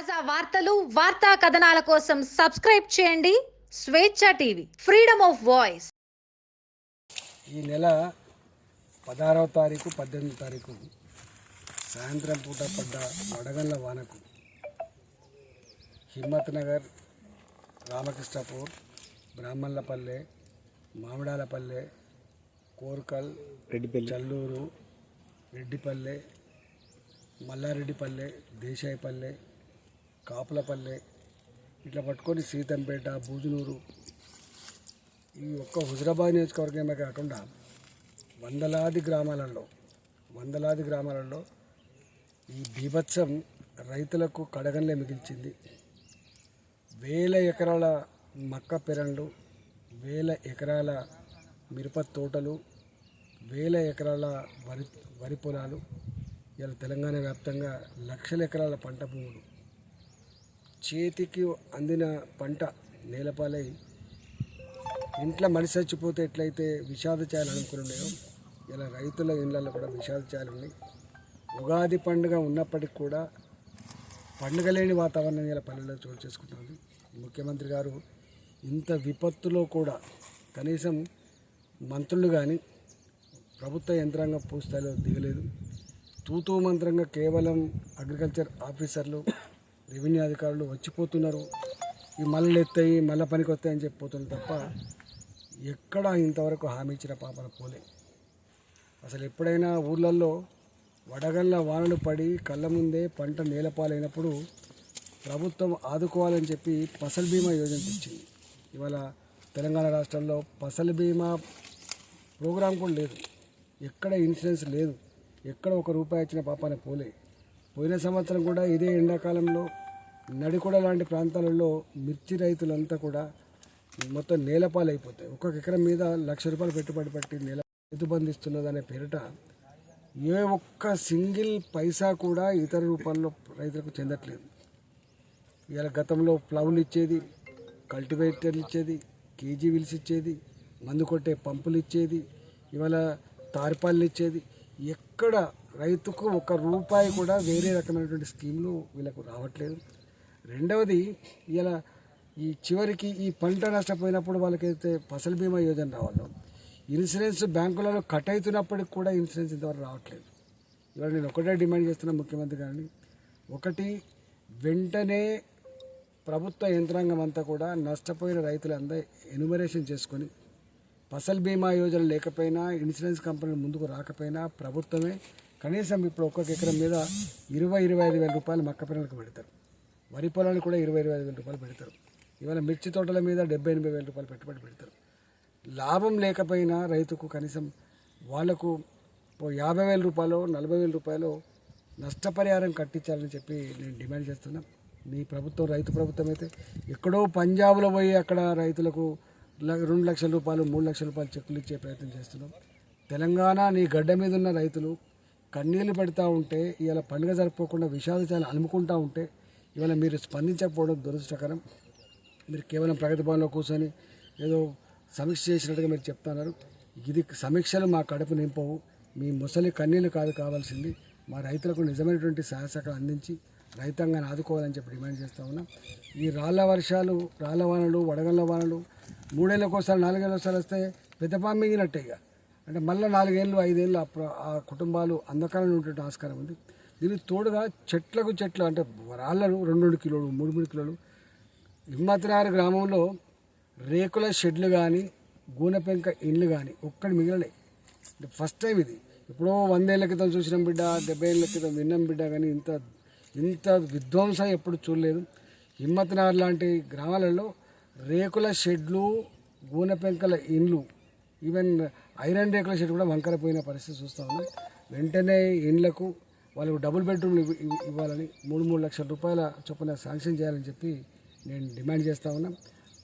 తాజా వార్తలు వార్తా కథనాల కోసం సబ్స్క్రైబ్ చేయండి. స్వేచ్ఛ టీవీ ఫ్రీడమ్ ఆఫ్ వాయిస్. ఈ నెల పదహారవ తారీఖు పద్దెనిమిది తారీఖు సాయంత్రం పూట పడ్డ వడగళ్ళ వానకు హిమ్మత్ నగర్ రామకృష్ణపూర్ బ్రాహ్మణులపల్లె మామిడాలపల్లె కోర్కల్ చల్లూరు రెడ్డిపల్లె మల్లారెడ్డిపల్లె దేశాయిపల్లె కాపులపల్లె ఇట్లా పట్టుకొని సీతంపేట బూజునూరు ఈ ఒక్క హుజరాబాద్ నియోజకవర్గమే కాకుండా వందలాది గ్రామాలలో వందలాది గ్రామాలలో ఈ బీభత్సం రైతులకు కడగంలే మిగిల్చింది. వేల ఎకరాల మక్క పెరళ్ళు వేల ఎకరాల మిరప తోటలు వేల ఎకరాల వరి వరి పొలాలు ఇలా తెలంగాణ వ్యాప్తంగా లక్షల ఎకరాల పంట భూములు. చేతికి అందిన పంట నేలపాలై ఇంట్లో మనిషి చచ్చిపోతే ఎట్లయితే విషాద ఛాయలు అనుకుని ఉన్నాయో ఇలా రైతుల ఇళ్ళల్లో కూడా విషాద ఛాయలు ఉన్నాయి. ఉగాది పండుగ ఉన్నప్పటికి కూడా పండుగ లేని వాతావరణం ఇలా పల్లెల్లో చోటు చేసుకుంటుంది. ముఖ్యమంత్రి గారు ఇంత విపత్తులో కూడా కనీసం మంత్రులు కానీ ప్రభుత్వ యంత్రాంగం పూస్థాయిలో దిగలేదు. తూతూ మంత్రంగా కేవలం అగ్రికల్చర్ ఆఫీసర్లు రెవెన్యూ అధికారులు వచ్చిపోతున్నారు. ఈ మళ్ళీ ఎత్తాయి మళ్ళీ పనికి వస్తాయని చెప్పిపోతున్నారు తప్ప ఎక్కడ ఇంతవరకు హామీ ఇచ్చిన పాపన పోలే. అసలు ఎప్పుడైనా ఊళ్ళల్లో వడగళ్ళ వానలు పడి కళ్ళ ముందే పంట నేలపాలైనప్పుడు ప్రభుత్వం ఆదుకోవాలని చెప్పి ఫసల్ బీమా యోజన తెచ్చింది. ఇవాళ తెలంగాణ రాష్ట్రంలో ఫసల్ బీమా ప్రోగ్రాం కూడా లేదు. ఎక్కడ ఇన్సూరెన్స్ లేదు. ఎక్కడ ఒక రూపాయి ఇచ్చిన పాపాన పోలే. పోయిన సంవత్సరం కూడా ఇదే ఎండాకాలంలో నడికొడ లాంటి ప్రాంతాలలో మిర్చి రైతులంతా కూడా మొత్తం నేలపాలైపోతాయి. ఒక్కొక్క ఎకరం మీద లక్ష రూపాయలు పెట్టుబడి పెట్టి నేల రైతు బంధిస్తున్నదనే పేరిట ఏ ఒక్క సింగిల్ పైసా కూడా ఇతర రూపాల్లో రైతులకు చెందట్లేదు. ఇవాళ గతంలో ప్లవ్లు ఇచ్చేది కల్టివేటర్లు ఇచ్చేది కేజీ విల్స్ ఇచ్చేది మందు కొట్టే పంపులు ఇచ్చేది ఇవాళ తార్పాలు ఇచ్చేది ఎక్కడ రైతుకు ఒక రూపాయి కూడా వేరే రకమైనటువంటి స్కీమ్లు వీళ్ళకు రావట్లేదు. రెండవది ఇలా ఈ చివరికి ఈ పంట నష్టపోయినప్పుడు వాళ్ళకైతే ఫసల్ బీమా యోజన రావాలో ఇన్సూరెన్స్ బ్యాంకులలో కట్ అవుతున్నప్పటికి కూడా ఇన్సూరెన్స్ ఇంతవరకు రావట్లేదు. ఇవాళ నేను ఒకటే డిమాండ్ చేస్తున్నా ముఖ్యమంత్రి గారిని ఒకటి వెంటనే ప్రభుత్వ యంత్రాంగం అంతా కూడా నష్టపోయిన రైతులందరూ ఎన్యుమరేషన్ చేసుకొని ఫసల్ బీమా యోజన లేకపోయినా ఇన్సూరెన్స్ కంపెనీలు ముందుకు రాకపోయినా ప్రభుత్వమే కనీసం ఇప్పుడు ఒక్కొక్క ఎకరం మీద ఇరవై ఇరవై ఐదు వేల రూపాయలు మక్క పిల్లలకు పెడతారు. వరి పొలానికి కూడా ఇరవై ఇరవై ఐదు వేల రూపాయలు పెడతారు. ఇవాళ మిర్చి తోటల మీద డెబ్బై ఎనభై వేల రూపాయలు పెట్టుబడి పెడతారు. లాభం లేకపోయినా రైతుకు కనీసం వాళ్ళకు యాభై వేల రూపాయలు నలభై వేల రూపాయలు నష్టపరిహారం కట్టించాలని చెప్పి నేను డిమాండ్ చేస్తున్నా. మీ ప్రభుత్వం రైతు ప్రభుత్వం అయితే ఎక్కడో పంజాబ్లో పోయి అక్కడ రైతులకు రెండు లక్షల రూపాయలు మూడు లక్షల రూపాయలు చెక్కులు ఇచ్చే ప్రయత్నం చేస్తున్నాం. తెలంగాణ నీ గడ్డ మీద ఉన్న రైతులు కన్నీళ్ళు పెడతా ఉంటే ఇవాళ పండుగ జరుపుకోకుండా విషాద చాలా అలుముకుంటా ఉంటే ఇవాళ మీరు స్పందించకపోవడం దురదృష్టకరం. మీరు కేవలం ప్రగతి భవన్లో కూర్చొని ఏదో సమీక్ష చేసినట్టుగా మీరు చెప్తున్నారు. ఇది సమీక్షలు మా కడుపు నింపవు. మీ ముసలి కన్నీళ్ళు కాదు కావాల్సింది. మా రైతులకు నిజమైనటువంటి సహాయ అందించి రైతాంగాన్ని ఆదుకోవాలని చెప్పి డిమాండ్ చేస్తూ ఉన్నాం. ఈ రాళ్ళ వర్షాలు రాళ్ళ వానలు వడగళ్ళ వానలు మూడేళ్ళకోసారి నాలుగేళ్ళ ఒకసారి వస్తే పెద్దపాము మింగినట్టే ఇక. అంటే మళ్ళీ నాలుగేళ్ళు ఐదేళ్ళు ఆ ఆ కుటుంబాలు అంధకారంలో ఉండే ఆస్కారం ఉంది. దీనికి తోడుగా చెట్లకు చెట్లు అంటే రాళ్ళను రెండు రెండు కిలోలు మూడు మూడు కిలోలు. హిమ్మతినార్ గ్రామంలో రేకుల షెడ్లు కానీ గూనె పెంక ఇండ్లు కానీ ఒక్కటి అంటే ఫస్ట్ టైం ఇది. ఎప్పుడో వందేళ్ళ క్రితం చూసినాం బిడ్డ డెబ్బై ఏళ్ళ క్రితం విన్నాం బిడ్డ కానీ ఇంత ఇంత విధ్వంసం ఎప్పుడు చూడలేదు. హిమ్మతినార్ లాంటి గ్రామాలలో రేకుల షెడ్లు గూనె పెంకల ఇండ్లు ఈవెన్ ఐరన్ రేకుల షెడ్ కూడా వంకరపోయిన పరిస్థితి చూస్తూ ఉన్నాం. వెంటనే ఇండ్లకు వాళ్ళకు డబుల్ బెడ్రూమ్లు ఇవ్వాలని మూడు మూడు లక్షల రూపాయల చొప్పున శాంక్షన్ చేయాలని చెప్పి నేను డిమాండ్ చేస్తా ఉన్నాను